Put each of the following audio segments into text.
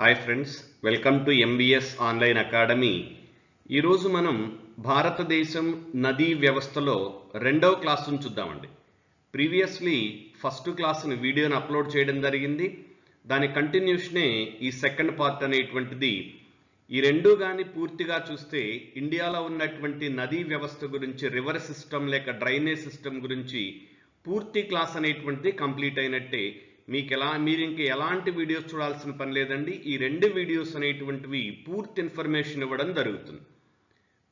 Hi friends welcome to MBS online academy ఈరోజు మనం భారతదేశం నదీ వ్యవస్థలో రెండవ క్లాసును చూద్దామండి. ప్రీవియస్లీ ఫస్ట్ క్లాస్ని వీడియోని అప్లోడ్ చేయడం జరిగింది. దాని కంటిన్యూషనే ఈ సెకండ్ పార్ట్ అనేటువంటిది ఈ రెండు కానీ పూర్తిగా చూస్తే ఇండియాలో ఉన్నటువంటి నదీ వ్యవస్థ గురించి రివర్ సిస్టమ్ లేక డ్రైనేజ్ సిస్టమ్ గురించి పూర్తి క్లాస్ అనేటువంటిది కంప్లీట్ అయినట్టే మీకు ఎలా మీరు ఇంక ఎలాంటి వీడియోస్ చూడాల్సిన పని లేదండి. ఈ రెండు వీడియోస్ అనేటువంటివి పూర్తి ఇన్ఫర్మేషన్ ఇవ్వడం జరుగుతుంది.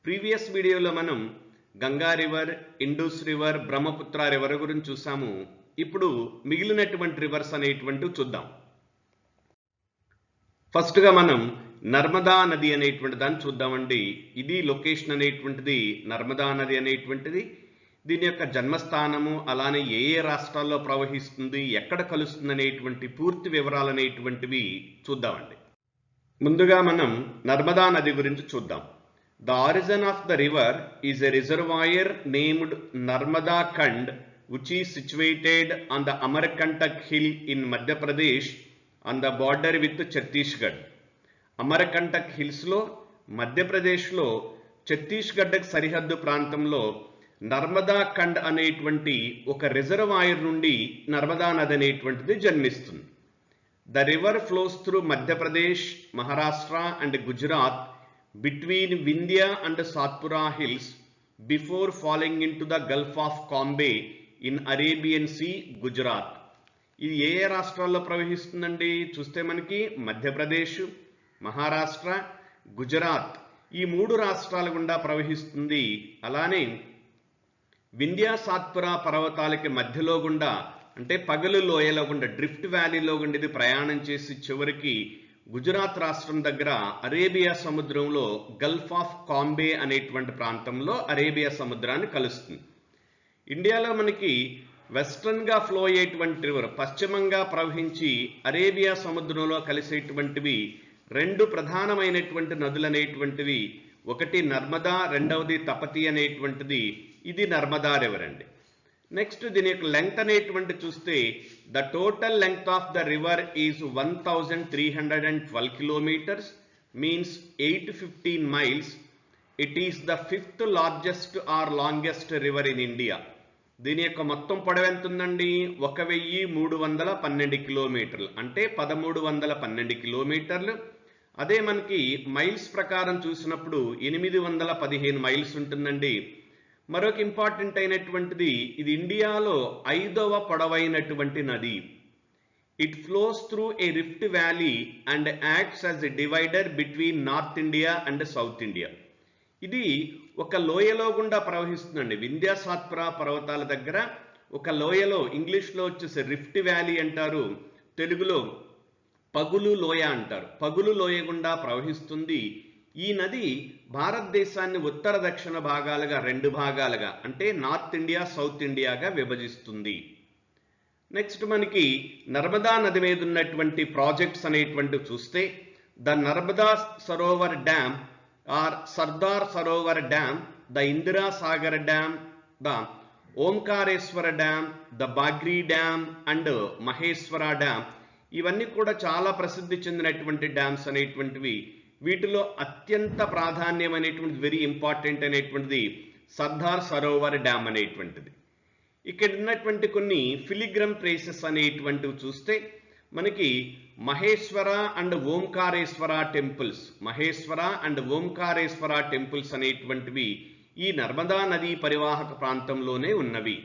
ప్రీవియస్ వీడియోలో మనం Ganga river Indus river Brahmaputra river గురించి చూసాము. ఇప్పుడు మిగిలినటువంటి రివర్స్ అనేటువంటివి చూద్దాం. ఫస్ట్గా మనం నర్మదా నది అనేటువంటి దాన్ని చూద్దామండి. ఇది లొకేషన్ అనేటువంటిది నర్మదా నది అనేటువంటిది. దీని యొక్క జన్మస్థానము అలానే ఏ ఏ రాష్ట్రాల్లో ప్రవహిస్తుంది ఎక్కడ కలుస్తుంది అనేటువంటి పూర్తి వివరాలు అనేటువంటివి చూద్దామండి. ముందుగా మనం నర్మదా నది గురించి చూద్దాం. The origin of the river is a reservoir named Narmada Kund which is situated on the Amarkantak hill in Madhya Pradesh on the border with Chhattisgarh Amarkantak హిల్స్లో మధ్యప్రదేశ్లో ఛత్తీస్గఢ్కి సరిహద్దు ప్రాంతంలో నర్మదా ఖండ్ అనేటువంటి ఒక రిజర్వాయర్ నుండి నర్మదా నది అనేటువంటిది జన్మిస్తుంది. The river flows through Madhya Pradesh Maharashtra and Gujarat between Vindhya and Satpura hills before following into the gulf of Cambay in Arabian sea Gujarat ఇది ఏ ఏ రాష్ట్రాల్లో ప్రవహిస్తుందండి? చూస్తే మనకి మధ్యప్రదేశ్ మహారాష్ట్ర గుజరాత్ ఈ మూడు రాష్ట్రాల గుండా ప్రవహిస్తుంది. అలానే వింధ్యా సాత్పురా పర్వతాలకి మధ్యలో గుండా అంటే పగలు లోయలో గుండా డ్రిఫ్ట్ వ్యాలీలో గుండా ఇది ప్రయాణం చేసి చివరికి గుజరాత్ రాష్ట్రం దగ్గర అరేబియా సముద్రంలో గల్ఫ్ ఆఫ్ కాంబే అనేటువంటి ప్రాంతంలో అరేబియా సముద్రాన్ని కలుస్తుంది. ఇండియాలో మనకి వెస్ట్రన్గా ఫ్లో అయ్యేటువంటి రివర్ పశ్చిమంగా ప్రవహించి అరేబియా సముద్రంలో కలిసేటువంటివి రెండు ప్రధానమైనటువంటి నదులు అనేటువంటివి ఒకటి నర్మదా రెండవది తపతి అనేటువంటిది ఇది నర్మదా రివర్ అండి నెక్స్ట్ దీని యొక్క లెంగ్త్ అనేటువంటి చూస్తే the total length of the river is one thousand three hundred and twelve kilometres means eight fifteen miles it is the fifth largest or longest river in India దీని యొక్క మొత్తం పొడవు ఎంత ఉందండి ఒక వెయ్యి మూడు వందల పన్నెండు కిలోమీటర్లు. అంటే పదమూడు వందల పన్నెండు కిలోమీటర్లు. అదే మనకి మైల్స్ ప్రకారం చూసినప్పుడు ఎనిమిది వందల పదిహేను మైల్స్ ఉంటుందండి. మరొక ఇంపార్టెంట్ అయినటువంటిది ఇది ఇండియాలో ఐదవ పొడవైనటువంటి నది. It flows through a rift valley and acts as a divider between north India and south India ఇది ఒక లోయలో గుండా ప్రవహిస్తుందండి. వింధ్యాసాత్పురా పర్వతాల దగ్గర ఒక లోయలో ఇంగ్లీష్లో వచ్చేసి రిఫ్ట్ వ్యాలీ అంటారు. తెలుగులో పగులు లోయ అంటారు. పగులు లోయ గుండా ప్రవహిస్తుంది. ఈ నది భారతదేశాన్ని ఉత్తర దక్షిణ భాగాలుగా రెండు భాగాలుగా అంటే నార్త్ ఇండియా సౌత్ ఇండియాగా విభజిస్తుంది. నెక్స్ట్ మనకి నర్మదా నది మీద ఉన్నటువంటి ప్రాజెక్ట్స్ అనేటువంటి చూస్తే the Narmada Sarovar dam or Sardar Sarovar dam the Indira Sagar dam the Omkareshwar dam the Bagri dam and Maheshwar dam. ఇవన్నీ కూడా చాలా ప్రసిద్ధి చెందినటువంటి డ్యామ్స్ అనేటువంటివి వీటిలో అత్యంత ప్రాధాన్యమైనటువంటి వెరీ ఇంపార్టెంట్ అనేటువంటిది సర్దార్ సరోవర్ డ్యామ్ అనేటువంటిది. ఇక్కడ ఉన్నటువంటి కొన్ని ఫిలిగ్రమ్ ప్లేసెస్ అనేటువంటివి చూస్తే మనకి Maheshwar and Omkareshwar temples Maheshwar and Omkareshwar temples అనేటువంటివి ఈ నర్మదా నదీ పరివాహక ప్రాంతంలోనే ఉన్నవి.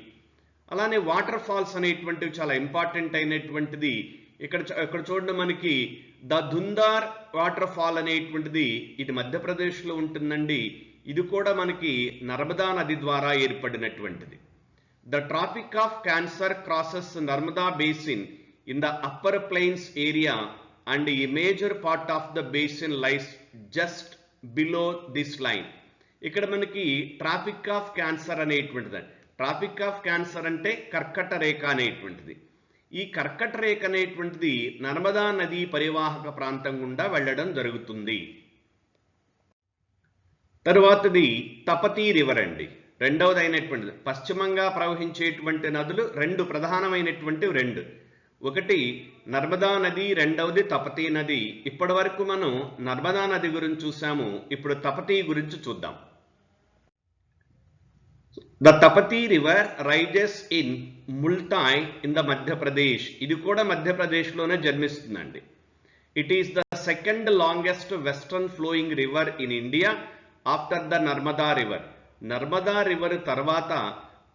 అలానే వాటర్ ఫాల్స్ అనేటువంటివి చాలా ఇంపార్టెంట్ అయినటువంటిది. ఇక్కడ ఇక్కడ చూడండి మనకి ద దుందార్ వాటర్ ఫాల్ అనేటువంటిది ఇది మధ్యప్రదేశ్లో ఉంటుందండి. ఇది కూడా మనకి నర్మదా నది ద్వారా ఏర్పడినటువంటిది. The tropic of cancer crosses Narmada basin in the upper plains area and the major part of the basin lies just below this line. ఇక్కడ మనకి ట్రాఫిక్ ఆఫ్ క్యాన్సర్ అనేటువంటిది ట్రాఫిక్ ఆఫ్ క్యాన్సర్ అంటే కర్కట రేఖ అనేటువంటిది. ఈ కర్కట రేఖ అనేటువంటిది నర్మదా నది పరివాహక ప్రాంతం గుండా వెళ్ళడం జరుగుతుంది. తరువాతది తపతీ రివర్ అండి. రెండవది అయినటువంటిది పశ్చిమంగా ప్రవహించేటువంటి నదులు రెండు ప్రధానమైనటువంటి రెండు. ఒకటి నర్మదా నది రెండవది తపతీ నది. ఇప్పటి వరకు మనం నర్మదా నది గురించి చూసాము. ఇప్పుడు తపతీ గురించి చూద్దాం. The Tapati river rises in Multai in the Madhya Pradesh ఇది కూడా మధ్యప్రదేశ్లోనే జన్మిస్తుందండి. It is the second longest western flowing river in India after the Narmada river Narmada river తర్వాత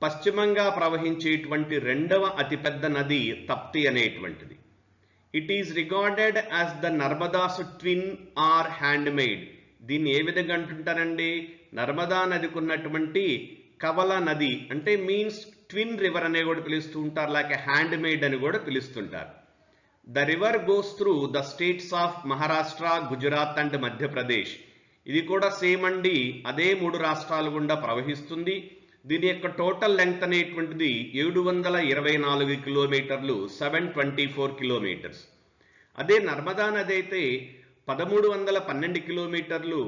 పశ్చిమంగా ప్రవహించేటువంటి రెండవ అతిపెద్ద నది తప్తి అనేటువంటిది. It is recorded as the Narmada's twin or hand made దీన్ని ఏ విధంగా అంటుంటారండి? నర్మదా నదికి ఉన్నటువంటి కవల నది అంటే మీన్స్ ట్విన్ రివర్ అనే కూడా పిలుస్తూ ఉంటారు లేక హ్యాండ్ మేడ్ అని కూడా పిలుస్తుంటారు. The river goes through the states of Maharashtra Gujarat and Madhya Pradesh ఇది కూడా సేమ్ అండి అదే మూడు రాష్ట్రాల గుండా ప్రవహిస్తుంది. దీని యొక్క టోటల్ లెంగ్త్ అనేటువంటిది ఏడు వందల ఇరవై నాలుగు కిలోమీటర్లు సెవెన్ ట్వంటీ ఫోర్ కిలోమీటర్స్. అదే నర్మదా నది అయితే పదమూడు వందల పన్నెండు కిలోమీటర్లు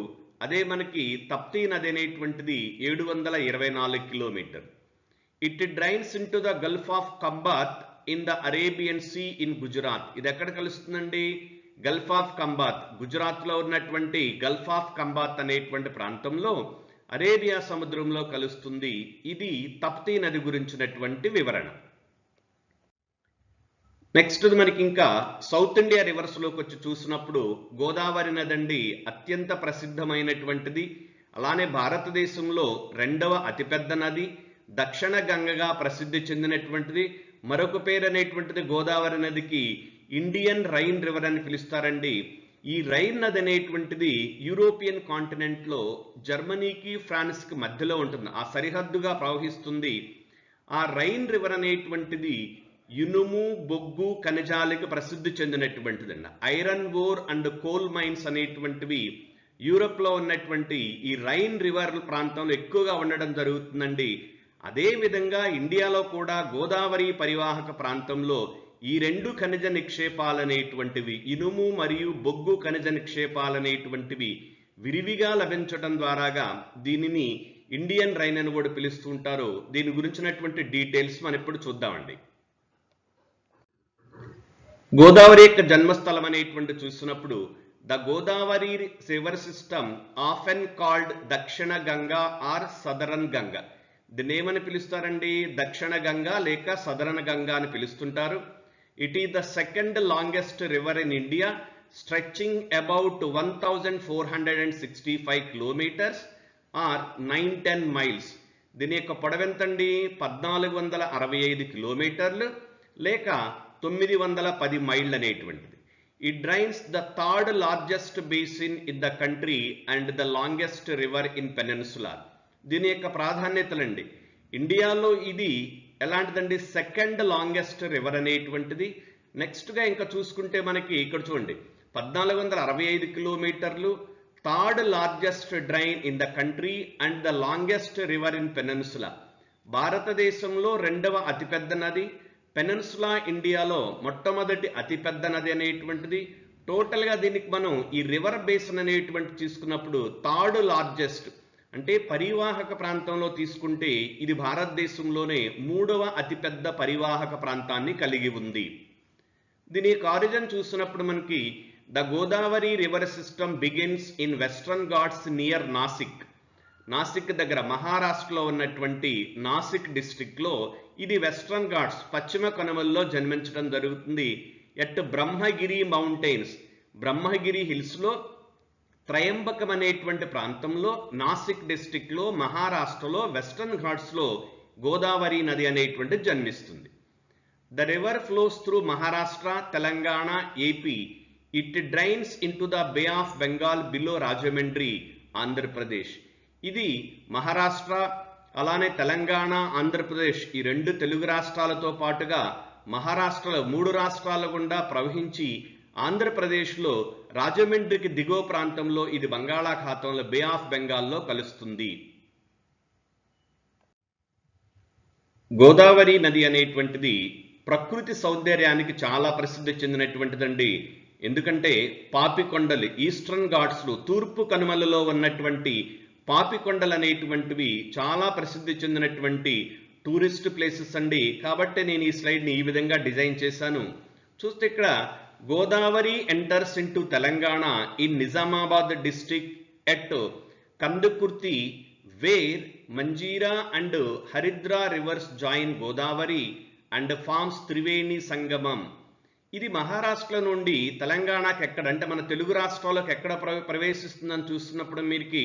అదే మనకి తప్తీ నది అనేటువంటిది ఏడు వందల ఇరవై నాలుగు kilometre. It drains into the gulf of Khambhat in the Arabian sea in Gujarat ఇది ఎక్కడ కలుస్తుందండి? గల్ఫ్ ఆఫ్ కంబాత్ గుజరాత్లో ఉన్నటువంటి గల్ఫ్ ఆఫ్ కంబాత్ అనేటువంటి ప్రాంతంలో అరేబియా సముద్రంలో కలుస్తుంది. ఇది తప్తీ నది గురించినటువంటి వివరణ. నెక్స్ట్ మనకి ఇంకా సౌత్ ఇండియా రివర్స్లోకి వచ్చి చూసినప్పుడు గోదావరి నదండి అత్యంత ప్రసిద్ధమైనటువంటిది. అలానే భారతదేశంలో రెండవ అతిపెద్ద నది దక్షిణ గంగగా ప్రసిద్ధి చెందినటువంటిది. మరొక పేరు అనేటువంటిది గోదావరి నదికి ఇండియన్ రైన్ రివర్ అని పిలుస్తారండి. ఈ రైన్ నది అనేటువంటిది యూరోపియన్ కాంటినెంట్లో జర్మనీకి ఫ్రాన్స్కి మధ్యలో ఉంటుంది. ఆ సరిహద్దుగా ప్రవహిస్తుంది. ఆ రైన్ రివర్ అనేటువంటిది ఇనుము బొగ్గు ఖనిజాలకు ప్రసిద్ధి చెందినటువంటిదండి. Iron ore and coal mines అనేటువంటివి యూరప్లో ఉన్నటువంటి ఈ రైన్ రివర్ ప్రాంతంలో ఎక్కువగా ఉండడం జరుగుతుందండి. అదేవిధంగా ఇండియాలో కూడా గోదావరి పరివాహక ప్రాంతంలో ఈ రెండు ఖనిజ నిక్షేపాలనేటువంటివి ఇనుము మరియు బొగ్గు ఖనిజ నిక్షేపాలనేటువంటివి విరివిగా లభించడం ద్వారాగా దీనిని ఇండియన్ రైన్ అని కూడా పిలుస్తుంటారు. దీని గురించినటువంటి డీటెయిల్స్ మనం ఇప్పుడు చూద్దామండి. గోదావరి యొక్క జన్మస్థలం అనేటువంటి చూసినప్పుడు the Godavari river system often called Dakshina Ganga or southern Ganga. దీన్ని ఏమని పిలుస్తారండి. దక్షిణ గంగా లేక సదరన్ గంగా అని పిలుస్తుంటారు. It is the second longest river in India stretching about one thousand four hundred and sixty five kilometres or nine ten miles దీని యొక్క పొడవెంతండి? పద్నాలుగు వందల అరవై ఐదు కిలోమీటర్లు లేక తొమ్మిది వందల పది మైళ్ళు అనేటువంటిది it drains the third largest basin in the country and the longest river in peninsula దీని యొక్క ప్రాధాన్యతలండి. ఇండియాలో ఇది ఎలాంటిదండి? సెకండ్ లాంగెస్ట్ రివర్ అనేటువంటిది. నెక్స్ట్గా ఇంకా చూసుకుంటే మనకి ఇక్కడ చూడండి. పద్నాలుగు వందల అరవై ఐదు కిలోమీటర్లు third largest drain in the country and the longest river in peninsula భారతదేశంలో రెండవ అతిపెద్ద నది పెనన్సులా ఇండియాలో మొట్టమొదటి అతిపెద్ద నది అనేటువంటిది. టోటల్గా దీనికి మనం ఈ రివర్ బేసిన్ అనేటువంటి తీసుకున్నప్పుడు థర్డ్ లార్జెస్ట్ అంటే పరివాహక ప్రాంతంలో తీసుకుంటే ఇది భారతదేశంలోనే మూడవ అతిపెద్ద పరివాహక ప్రాంతాన్ని కలిగి ఉంది. దీని యొక్క ఆరిజన్ చూసినప్పుడు మనకి the Godavari river system begins in Western Ghats near Nashik Nashik దగ్గర మహారాష్ట్రలో ఉన్నటువంటి నాసిక్ డిస్టిక్లో ఇది వెస్ట్రన్ ఘాట్స్ పశ్చిమ కనుమల్లో జన్మించడం జరుగుతుంది. ఎట్ బ్రహ్మగిరి మౌంటైన్స్ బ్రహ్మగిరి హిల్స్లో త్రయంబకం అనేటువంటి ప్రాంతంలో నాసిక్ డిస్టిక్లో మహారాష్ట్రలో వెస్ట్రన్ ఘాట్స్లో గోదావరి నది అనేటువంటి జన్మిస్తుంది. The river flows through Maharashtra Telangana AP. It drains into the bay of Bengal below Rajahmundry Andhra Pradesh. ఇది మహారాష్ట్ర అలానే తెలంగాణ ఆంధ్రప్రదేశ్ ఈ రెండు తెలుగు రాష్ట్రాలతో పాటుగా మహారాష్ట్రలో మూడు రాష్ట్రాల గుండా ప్రవహించి ఆంధ్రప్రదేశ్లో రాజమండ్రికి దిగువ ప్రాంతంలో ఇది బంగాళాఖాతంలో బే ఆఫ్ బెంగాల్లో కలుస్తుంది. గోదావరి నది అనేటువంటిది ప్రకృతి సౌందర్యానికి చాలా ప్రసిద్ధి చెందినటువంటిదండి. ఎందుకంటే పాపికొండలు ఈస్టర్న్ ఘాట్స్లు తూర్పు కనుమలలో ఉన్నటువంటి పాపికొండలు అనేటువంటివి చాలా ప్రసిద్ధి చెందినటువంటి టూరిస్ట్ ప్లేసెస్ అండి. కాబట్టి నేను ఈ స్లైడ్ని ఈ విధంగా డిజైన్ చేశాను. చూస్తే ఇక్కడ Godavari enters into Telangana in Nizamabad district at Kandakurthi where Manjira and Haridra rivers join Godavari and forms Triveni Sangamam. ఇది మహారాష్ట్ర నుండి తెలంగాణకి ఎక్కడ అంటే మన తెలుగు రాష్ట్రాలకు ఎక్కడ ప్రవేశిస్తుందని చూస్తున్నప్పుడు మీరికి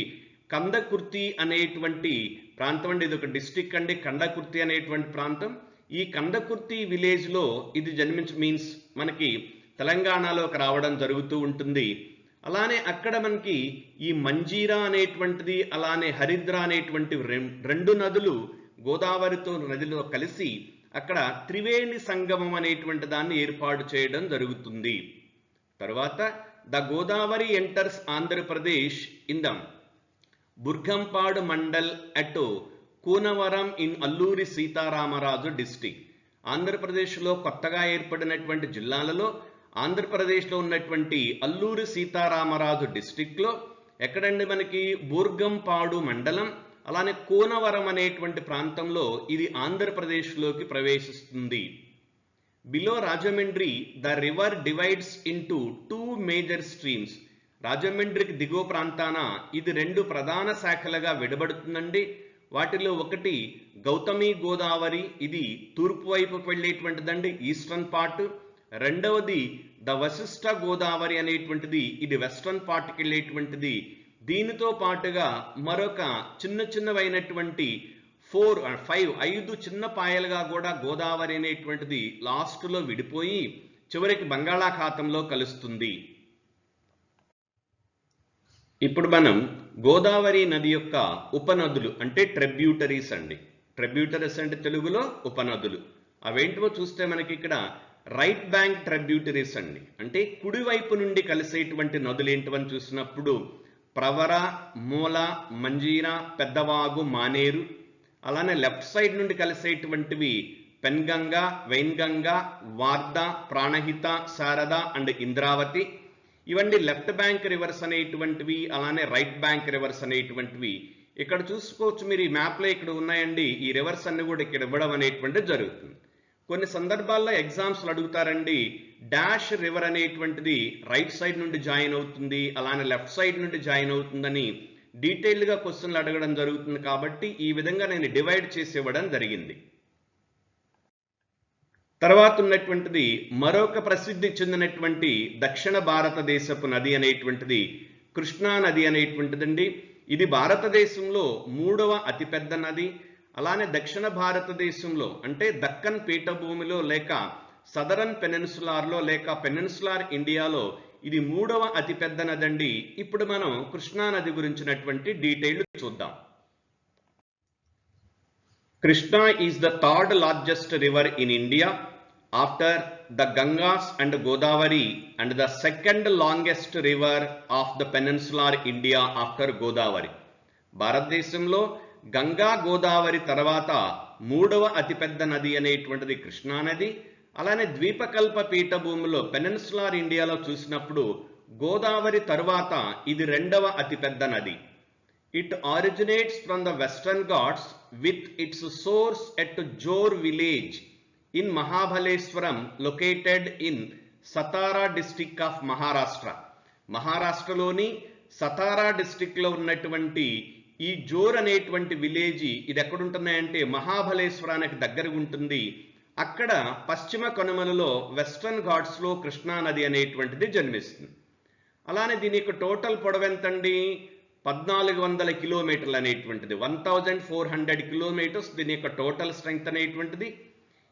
కందకుర్తి అనేటువంటి ప్రాంతం అండి. ఇది ఒక డిస్టిక్ అండి. కందకుర్తి అనేటువంటి ప్రాంతం. ఈ కందకుర్తి విలేజ్లో ఇది జన్మించ మీన్స్ మనకి తెలంగాణలోకి రావడం జరుగుతూ ఉంటుంది. అలానే అక్కడ మనకి ఈ మంజీరా అనేటువంటిది అలానే హరిద్ర అనేటువంటి రెం- రెండు నదులు గోదావరితో నదిలో కలిసి అక్కడ త్రివేణి సంగమం అనేటువంటి దాన్ని ఏర్పాటు చేయడం జరుగుతుంది. తర్వాత the Godavari enters Andhra Pradesh in the Burgampadu mandal అటు కూనవరం ఇన్ అల్లూరి సీతారామరాజు డిస్టిక్. ఆంధ్రప్రదేశ్లో కొత్తగా ఏర్పడినటువంటి జిల్లాలలో ఆంధ్రప్రదేశ్లో ఉన్నటువంటి అల్లూరి సీతారామరాజు డిస్టిక్లో ఎక్కడండి మనకి? బూర్గంపాడు మండలం. అలానే కోనవరం అనేటువంటి ప్రాంతంలో ఇది ఆంధ్రప్రదేశ్లోకి ప్రవేశిస్తుంది. Below Rajahmundry the river divides into two major streams రాజమండ్రికి దిగువ ప్రాంతాన ఇది రెండు ప్రధాన శాఖలుగా విడబడుతుందండి. వాటిలో ఒకటి గౌతమి గోదావరి ఇది తూర్పు వైపు వెళ్ళేటువంటిదండి ఈస్టర్న్ పార్ట్. రెండవది ద వశిష్ట గోదావరి అనేటువంటిది ఇది వెస్ట్రన్ పార్ట్కి వెళ్ళేటువంటిది. దీనితో పాటుగా మరొక చిన్న చిన్నవైనటువంటి ఫోర్ ఫైవ్ ఐదు చిన్న పాయలుగా కూడా గోదావరి అనేటువంటిది లాస్ట్లో విడిపోయి చివరికి బంగాళాఖాతంలో కలుస్తుంది. ఇప్పుడు మనం గోదావరి నది యొక్క ఉపనదులు అంటే ట్రెబ్యూటరీస్ అండి. ట్రెబ్యూటరీస్ అంటే తెలుగులో ఉపనదులు. అవేంటివో చూస్తే మనకి ఇక్కడ రైట్ బ్యాంక్ ట్రెబ్యూటరీస్ అండి. అంటే కుడివైపు నుండి కలిసేటువంటి నదులు ఏంటివని చూసినప్పుడు ప్రవర మూల మంజీరా పెద్దవాగు మానేరు అలానే లెఫ్ట్ సైడ్ నుండి కలిసేటువంటివి పెన్గంగా వెయిన్గంగా వార్ద ప్రాణహిత శారద అండ్ ఇంద్రావతి. ఇవన్నీ లెఫ్ట్ బ్యాంక్ రివర్స్ అనేటువంటివి అలానే రైట్ బ్యాంక్ రివర్స్ అనేటువంటివి. ఇక్కడ చూసుకోవచ్చు మీరు ఈ మ్యాప్లో ఇక్కడ ఉన్నాయండి ఈ రివర్స్ అన్ని కూడా ఇక్కడ ఇవ్వడం అనేటువంటిది జరుగుతుంది. కొన్ని సందర్భాల్లో ఎగ్జామ్స్లు అడుగుతారండి డాష్ రివర్ అనేటువంటిది రైట్ సైడ్ నుండి జాయిన్ అవుతుంది అలానే లెఫ్ట్ సైడ్ నుండి జాయిన్ అవుతుందని డీటెయిల్డ్గా క్వశ్చన్లు అడగడం జరుగుతుంది కాబట్టి ఈ విధంగా నేను డివైడ్ చేసి ఇవ్వడం జరిగింది. తర్వాత ఉన్నటువంటిది మరొక ప్రసిద్ధి చెందినటువంటి దక్షిణ భారతదేశపు నది అనేటువంటిది కృష్ణా నది అనేటువంటిదండి. ఇది భారతదేశంలో మూడవ అతిపెద్ద నది. అలానే దక్షిణ భారతదేశంలో అంటే దక్కన్ పీఠభూమిలో లేక సదరన్ పెనెన్సులార్లో లేక పెనెన్సులార్ ఇండియాలో ఇది మూడవ అతిపెద్ద నదండి. ఇప్పుడు మనం కృష్ణా నది గురించినటువంటి డీటెయిల్ చూద్దాం. Krishna is the third largest river in India after the Gangas and Godavari and the second longest river of the peninsular India after Godavari. భారతదేశంలో గంగా గోదావరి తర్వాత మూడవ అతిపెద్ద నది అనేటువంటిది కృష్ణా నది అలానే ద్వీపకల్ప పీఠభూమిలో పెనెన్సులార్ ఇండియాలో చూసినప్పుడు గోదావరి తర్వాత ఇది రెండవ అతిపెద్ద నది it originates from the western Ghats with its source at Jor village in Mahabaleshwaram located in Satara district of Maharashtra. మహారాష్ట్రలోని సతారా డిస్టిక్లో ఉన్నటువంటి ఈ జోర్ అనేటువంటి విలేజ్ ఇది ఎక్కడుంటున్నాయంటే మహాబలేశ్వరానికి దగ్గరగా ఉంటుంది. అక్కడ పశ్చిమ కనుమలలో వెస్ట్రన్ ఘాట్స్లో కృష్ణానది కృష్ణా నది అనేటువంటిది జన్మిస్తుంది. అలానే దీని యొక్క టోటల్ పొడవెంతండి? పద్నాలుగు వందల కిలోమీటర్లు అనేటువంటిది. One thousand four hundred kilometres దీని యొక్క టోటల్ స్ట్రెంగ్త్ అనేటువంటిది.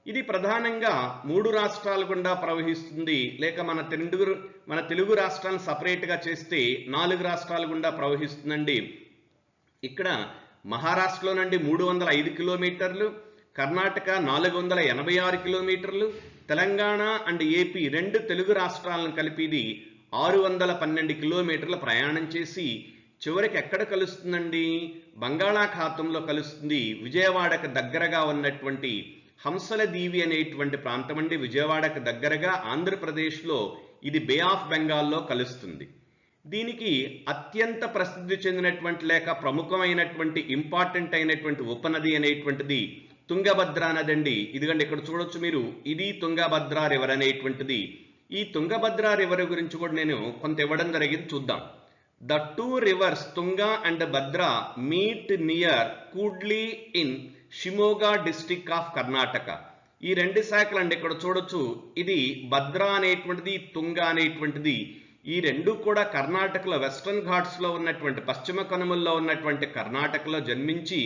ఇది ప్రధానంగా మూడు రాష్ట్రాల గుండా ప్రవహిస్తుంది. లేక మన తెలుగు మన తెలుగు రాష్ట్రాలను సపరేట్గా చేస్తే నాలుగు రాష్ట్రాల గుండా ప్రవహిస్తుందండి. ఇక్కడ మహారాష్ట్రలో నుండి మూడు వందల ఐదు కిలోమీటర్లు కర్ణాటక నాలుగు వందల ఎనభై ఆరు కిలోమీటర్లు తెలంగాణ అండ్ ఏపీ రెండు తెలుగు రాష్ట్రాలను కలిపి ఇది ఆరు వందల పన్నెండు కిలోమీటర్ల ప్రయాణం చేసి చివరికి ఎక్కడ కలుస్తుందండి? బంగాళాఖాతంలో కలుస్తుంది విజయవాడకు దగ్గరగా ఉన్నటువంటి హంసల దీవి అనేటువంటి ప్రాంతం అండి. విజయవాడకు దగ్గరగా ఆంధ్రప్రదేశ్లో ఇది బే ఆఫ్ బెంగాల్లో కలుస్తుంది. దీనికి అత్యంత ప్రసిద్ధి చెందినటువంటి లేక ప్రముఖమైనటువంటి ఇంపార్టెంట్ అయినటువంటి ఉపనది అనేటువంటిది తుంగభద్ర నది అండి ఇదిగండి ఇక్కడ చూడొచ్చు మీరు. ఇది తుంగభద్ర రివర్ అనేటువంటిది. ఈ తుంగభద్ర రివర్ గురించి కూడా నేను కొంత ఇవ్వడం జరిగింది చూద్దాం. The two rivers Tunga and Bhadra meet near Kudli in Shimoga district of Karnataka ఈ రెండు శాఖలు అండి ఇక్కడ చూడొచ్చు. ఇది భద్ర అనేటువంటిది తుంగ అనేటువంటిది. ఈ రెండు కూడా కర్ణాటకలో వెస్ట్రన్ ఘాట్స్లో ఉన్నటువంటి పశ్చిమ కనుమల్లో ఉన్నటువంటి కర్ణాటకలో జన్మించి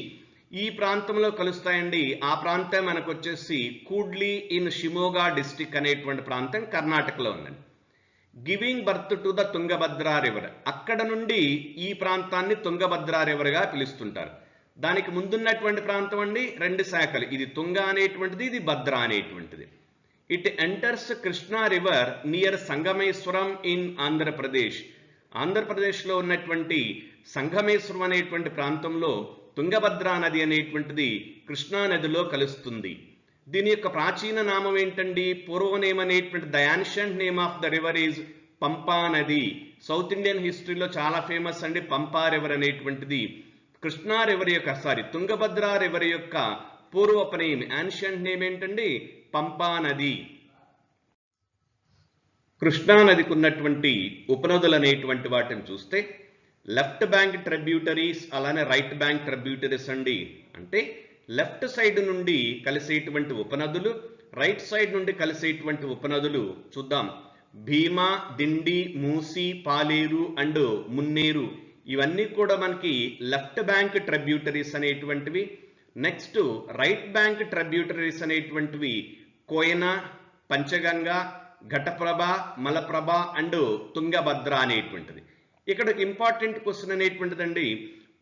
ఈ ప్రాంతంలో కలుస్తాయండి. ఆ ప్రాంతం మనకు వచ్చేసి కూడ్లీ ఇన్ షిమోగా డిస్టిక్ అనేటువంటి ప్రాంతం కర్ణాటకలో ఉందండి. Giving birth to the Tungabhadra river అక్కడ నుండి ఈ ప్రాంతాన్ని తుంగభద్రా రివర్గా పిలుస్తుంటారు. దానికి ముందున్నటువంటి ప్రాంతం అండి రెండు శాఖలు. ఇది తుంగ అనేటువంటిది ఇది భద్ర అనేటువంటిది. It enters Krishna river near Sangameshwaram in Andhra Pradesh ఆంధ్రప్రదేశ్లో ఉన్నటువంటి సంగమేశ్వరం అనేటువంటి ప్రాంతంలో తుంగభద్రా నది అనేటువంటిది కృష్ణా నదిలో కలుస్తుంది. దీని యొక్క ప్రాచీన నామం ఏంటండి? పూర్వ నేమ్ అనేటువంటి the ancient name of the river is Pampa నది సౌత్ ఇండియన్ హిస్టరీలో చాలా ఫేమస్ అండి పంపా రివర్ అనేటువంటిది. కృష్ణా రివర్ యొక్క సారీ తుంగభద్ర రివర్ యొక్క పూర్వప నేమ్ యాన్షియంట్ నేమ్ ఏంటండి? పంపా నది. కృష్ణా నదికి ఉన్నటువంటి ఉపనదులు అనేటువంటి వాటిని చూస్తే లెఫ్ట్ బ్యాంక్ ట్రిబ్యూటరీస్ అలానే రైట్ బ్యాంక్ ట్రిబ్యూటరీస్ అండి. అంటే లెఫ్ట్ సైడ్ నుండి కలిసేటువంటి ఉపనదులు రైట్ సైడ్ నుండి కలిసేటువంటి ఉపనదులు చూద్దాం. భీమా దిండి మూసి పాలేరు అండ్ మున్నేరు ఇవన్నీ కూడా మనకి లెఫ్ట్ బ్యాంక్ ట్రిబ్యూటరీస్ అనేటువంటివి. నెక్స్ట్ రైట్ బ్యాంక్ ట్రిబ్యూటరీస్ అనేటువంటివి కోయన పంచగంగ ఘటప్రభ మలప్రభ అండ్ తుంగభద్ర అనేటువంటిది. ఇక్కడ ఇంపార్టెంట్ క్వశ్చన్ అనేటువంటిదండి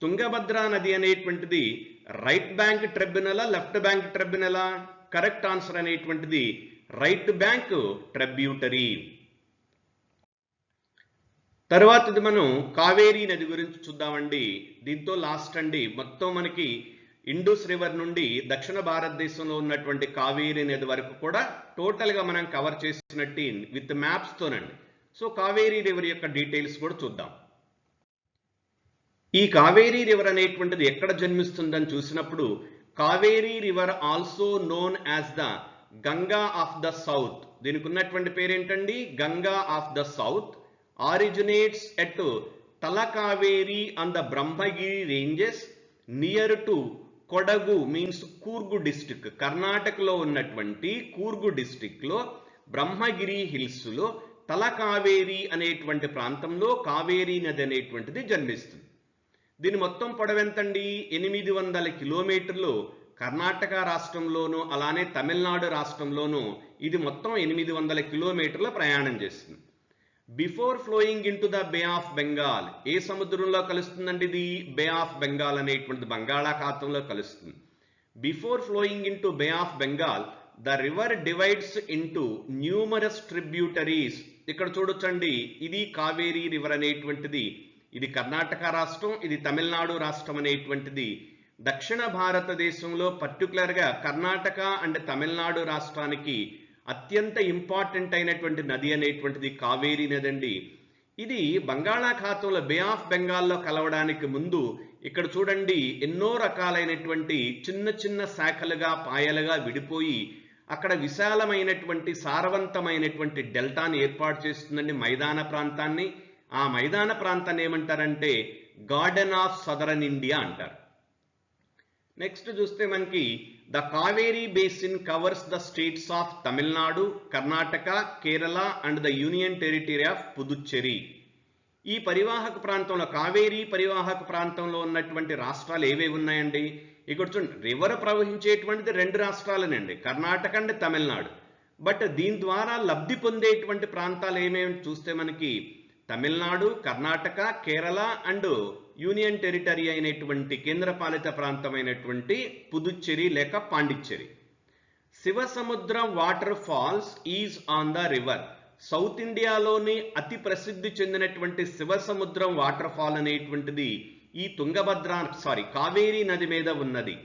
తుంగభద్ర నది అనేటువంటిది రైట్ బ్యాంక్ ట్రిబ్యునలా లెఫ్ట్ బ్యాంక్ ట్రిబ్యునలా? కరెక్ట్ ఆన్సర్ అనేటువంటిది రైట్ బ్యాంక్ ట్రిబ్యూటరీ. తర్వాతది మనం కావేరీ నది గురించి చూద్దామండి. దీంతో లాస్ట్ అండి. మొత్తం మనకి ఇండోస్ రివర్ నుండి దక్షిణ భారతదేశంలో ఉన్నటువంటి కావేరీ నది వరకు కూడా టోటల్గా మనం కవర్ చేసినట్టు విత్ మ్యాప్స్తోనండి సో కావేరీ రివర్ యొక్క డీటెయిల్స్ కూడా చూద్దాం. ఈ కావేరీ రివర్ అనేటువంటిది ఎక్కడ జన్మిస్తుందని చూసినప్పుడు Kaveri river also known as the Ganga of the south. దీనికి ఉన్నటువంటి పేరేంటండి? Ganga of the south originates at Talakaveri on the Brahmagiri ranges near to Kodagu means Coorg district కర్ణాటకలో ఉన్నటువంటి కూర్గు డిస్టిక్లో బ్రహ్మగిరి హిల్స్లో తలకావేరి అనేటువంటి ప్రాంతంలో కావేరీ నది అనేటువంటిది జన్మిస్తుంది. దీని మొత్తం పొడవెంతండి ఎనిమిది వందల కిలోమీటర్లు. కర్ణాటక రాష్ట్రంలోనూ అలానే తమిళనాడు రాష్ట్రంలోనూ ఇది మొత్తం ఎనిమిది వందల కిలోమీటర్ల ప్రయాణం చేస్తుంది. Before flowing into the bay of Bengal ఏ సముద్రంలో కలుస్తుందండి ఇది? బే ఆఫ్ బెంగాల్ అనేటువంటి బంగాళాఖాతంలో కలుస్తుంది. Before flowing into bay of Bengal the river divides into numerous tributaries ఇక్కడ చూడొచ్చండి ఇది కావేరీ రివర్ అనేటువంటిది. ఇది కర్ణాటక రాష్ట్రం ఇది తమిళనాడు రాష్ట్రం అనేటువంటిది. దక్షిణ భారతదేశంలో పర్టికులర్గా కర్ణాటక అండ్ తమిళనాడు రాష్ట్రానికి అత్యంత ఇంపార్టెంట్ అయినటువంటి నది అనేటువంటిది కావేరీ నది అండి ఇది బంగాళాఖాతంలో బే ఆఫ్ బెంగాల్లో కలవడానికి ముందు ఇక్కడ చూడండి ఎన్నో రకాలైనటువంటి చిన్న చిన్న శాఖలుగా పాయలుగా విడిపోయి అక్కడ విశాలమైనటువంటి సారవంతమైనటువంటి డెల్టాని ఏర్పాటు చేస్తుందండి మైదాన ప్రాంతాన్ని. ఆ మైదాన ప్రాంతాన్ని ఏమంటారంటే గార్డెన్ ఆఫ్ సదరన్ ఇండియా అంటారు. నెక్స్ట్ చూస్తే మనకి the Kaveri basin covers the states of Tamil Nadu Karnataka Kerala and the union territory of Puducherry. ఈ పరివాహక ప్రాంతంలో కావేరీ పరివాహక ప్రాంతంలో ఉన్నటువంటి రాష్ట్రాలు ఏవేవి ఉన్నాయండి? ఇక్కడ చూడండి రివర్ ప్రవహించేటువంటిది రెండు రాష్ట్రాలనండి కర్ణాటక అండ్ తమిళనాడు. బట్ దీని ద్వారా లబ్ధి పొందేటువంటి ప్రాంతాలు ఏమేమి చూస్తే మనకి Tamil Nadu Karnataka Kerala and union territory అయినటువంటి కేంద్రపాలిత ప్రాంతమైనటువంటి పుదుచ్చేరి లేక Pondicherry. Shivasamudram water falls is on the river. South ఇండియాలోని అతి ప్రసిద్ధి చెందినటువంటి శివసముద్రం వాటర్ ఫాల్ అనేటువంటిది ఈ తుంగభద్ర సారీ కావేరీ నది మీద ఉన్నది.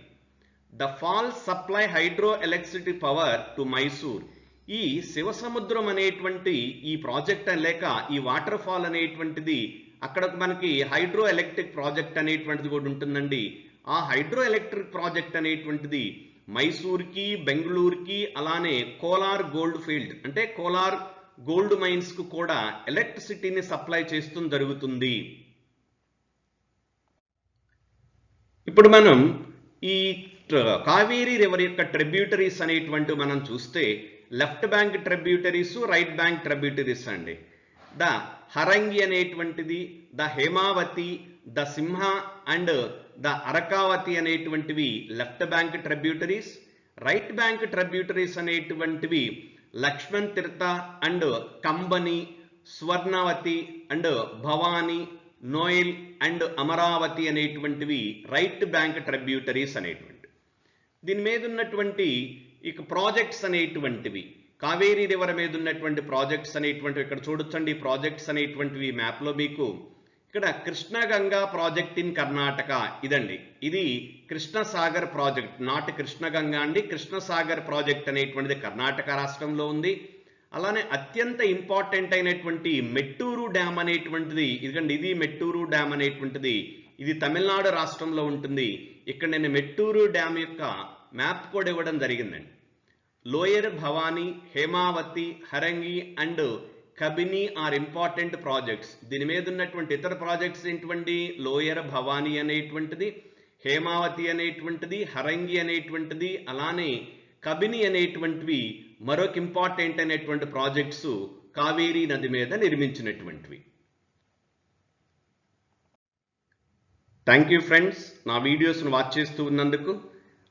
The fall supply hydro electricity power to Mysore. ఈ శివసముద్రం అనేటువంటి ఈ ప్రాజెక్ట్ లేక ఈ వాటర్ ఫాల్ అనేటువంటిది అక్కడ మనకి హైడ్రో ఎలక్ట్రిక్ ప్రాజెక్ట్ అనేటువంటిది కూడా ఉంటుందండి. ఆ హైడ్రో ఎలక్ట్రిక్ ప్రాజెక్ట్ అనేటువంటిది మైసూర్కి బెంగళూరుకి అలానే కోలార్ గోల్డ్ ఫీల్డ్ అంటే కోలార్ గోల్డ్ మైన్స్కు కూడా ఎలక్ట్రిసిటీని సప్లై చేస్తూ జరుగుతుంది. ఇప్పుడు మనం ఈ కావేరీ రివర్ యొక్క ట్రిబ్యూటరీస్ అనేటువంటి మనం చూస్తే left bank tributaries right bank tributaries అండి. ద హరంగి అనేటువంటిది the Hemavathi the Simha and the Arkavathi అనేటువంటివి left bank tributaries right bank tributaries అనేటువంటివి Lakshman Teertha and Kabini Suvarnavathi and Bhavani Noyyal and Amaravathi అనేటువంటివి right bank tributaries అనేటువంటి. దీని మీద ఉన్నటువంటి ఇక ప్రాజెక్ట్స్ అనేటువంటివి. కావేరీ రివర్ మీద ఉన్నటువంటి ప్రాజెక్ట్స్ అనేటువంటివి ఇక్కడ చూడొచ్చండి. ప్రాజెక్ట్స్ అనేటువంటివి మ్యాప్లో మీకు ఇక్కడ కృష్ణగంగా ప్రాజెక్ట్ ఇన్ కర్ణాటక ఇదండి. ఇది కృష్ణసాగర్ ప్రాజెక్ట్ నాట్ కృష్ణగంగా అండి. కృష్ణసాగర్ ప్రాజెక్ట్ అనేటువంటిది కర్ణాటక రాష్ట్రంలో ఉంది. అలానే అత్యంత ఇంపార్టెంట్ అయినటువంటి మెట్టూరు డ్యామ్ అనేటువంటిది ఇదిగండి ఇది మెట్టూరు డ్యామ్ అనేటువంటిది ఇది తమిళనాడు రాష్ట్రంలో ఉంటుంది. ఇక్కడ నేను మెట్టూరు డ్యామ్ యొక్క మ్యాప్ కూడా ఇవ్వడం జరిగిందండి. Lower Bhavani Hemavathi Harangi and Kabini are important projects. దీని మీద ఉన్నటువంటి ఇతర ప్రాజెక్ట్స్ ఏంటువంటి లోయర్ భవానీ అనేటువంటిది హేమావతి అనేటువంటిది హరంగి అనేటువంటిది అలానే కబిని అనేటువంటివి మరొక ఇంపార్టెంట్ అనేటువంటి ప్రాజెక్ట్స్ కావేరీ నది మీద నిర్మించినటువంటివి. థ్యాంక్ యూ ఫ్రెండ్స్ నా వీడియోస్ను వాచ్ చేస్తూ ఉన్నందుకు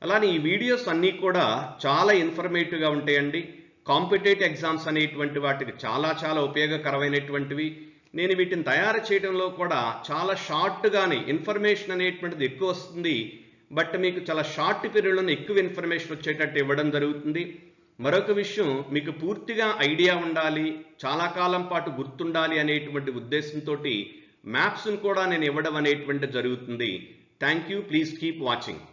అలానే ఈ వీడియోస్ అన్నీ కూడా చాలా ఇన్ఫర్మేటివ్గా ఉంటాయండి. కాంపిటేటివ్ ఎగ్జామ్స్ అనేటువంటి వాటికి చాలా చాలా ఉపయోగకరమైనటువంటివి. నేను వీటిని తయారు చేయడంలో కూడా చాలా షార్ట్గానే ఇన్ఫర్మేషన్ అనేటువంటిది ఎక్కువ వస్తుంది. బట్ మీకు చాలా షార్ట్ పీరియడ్లోనే ఎక్కువ ఇన్ఫర్మేషన్ వచ్చేటట్టు ఇవ్వడం జరుగుతుంది. మరొక విషయం మీకు పూర్తిగా ఐడియా ఉండాలి చాలా కాలం పాటు గుర్తుండాలి అనేటువంటి ఉద్దేశంతో మ్యాప్స్ను కూడా నేను ఇవ్వడం అనేటువంటి జరుగుతుంది. Thank you. Please keep watching.